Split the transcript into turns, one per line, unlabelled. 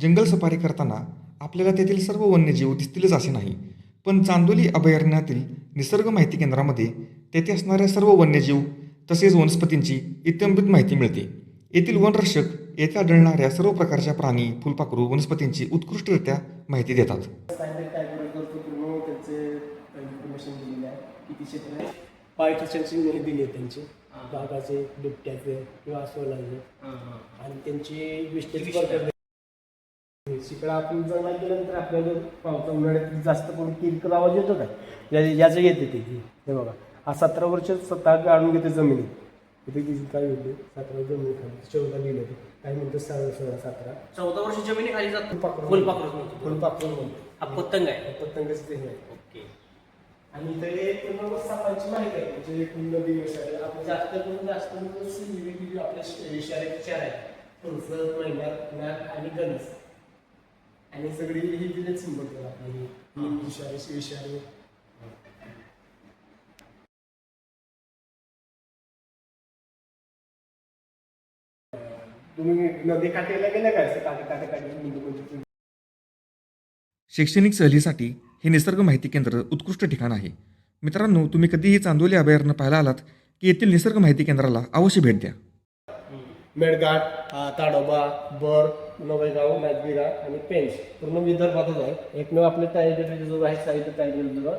जंगल safari करताना आपल्याला तेथील सर्व वन्यजीव दिसतीलच असे नाही. पण चांदोली अभयारण्यातील निसर्ग माहिती केंद्रामध्ये तेथे असणाऱ्या सर्व वन्यजीव तसेच वनस्पतींची इत्यंभूत माहिती मिळते. येथील वनरक्षक येथे आढळणाऱ्या सर्व प्रकारच्या प्राणी फुलपाखरू वनस्पतींची उत्कृष्टरित्या माहिती देतात.
दिली त्यांची. बागाचे बिबट्याचे किंवा अस्वलाचे. आणि त्यांची शिकडा आपण जंगलात गेल्यानंतर आपल्याला पावसा उन्हाळ्यात जास्त करून किरकिर आवाज येतो का या- याचं येते ते. हे बघा. हा सतरा वर्ष स्वतः काढून घेते जमिनीत इथे किती काय होते? सतरा जमिनी खाली. चौदा लिहिलं ते काही म्हणतात सोळा सोळा सतरा.
चौदा वर्ष जमिनी खाली जातो.
फुलपाखरू
म्हणतो.
फुलपाखरू म्हणतो.
हा पतंग आहे.
पतंगाचं ते हे आहे.
ओके.
आणि ते पूर्ण सापांची माहिती आहे. म्हणजे पूर्ण दिवस आहे. आपण जास्त करून जास्त करून आपल्या विषारी चार आहेत तुळस महिन्यात नाग आणि गणस आणि सगळी ही दिलेच सिंबल आपली ही विषारी विषारी तुम्ही नदी काठेला गेले काय असं काटे काटे काटे म्हणजे म्हणजे
शैक्षणिक सहलीसाठी हे निसर्ग माहिती केंद्र उत्कृष्ट ठिकाण आहे. मित्रांनो तुम्ही कधीही चांदोली अभयारण्य पाहायला आलात की येथील निसर्ग माहिती केंद्राला अवश्य भेट द्या.
मेळघाट ताडोबा बर नवेगाव नागविरा आणि पेंच. पूर्ण विदर्भातच आहे. एकमेव आपले टायगर रिझर्व आहे साहित्य टायगर रिझर्व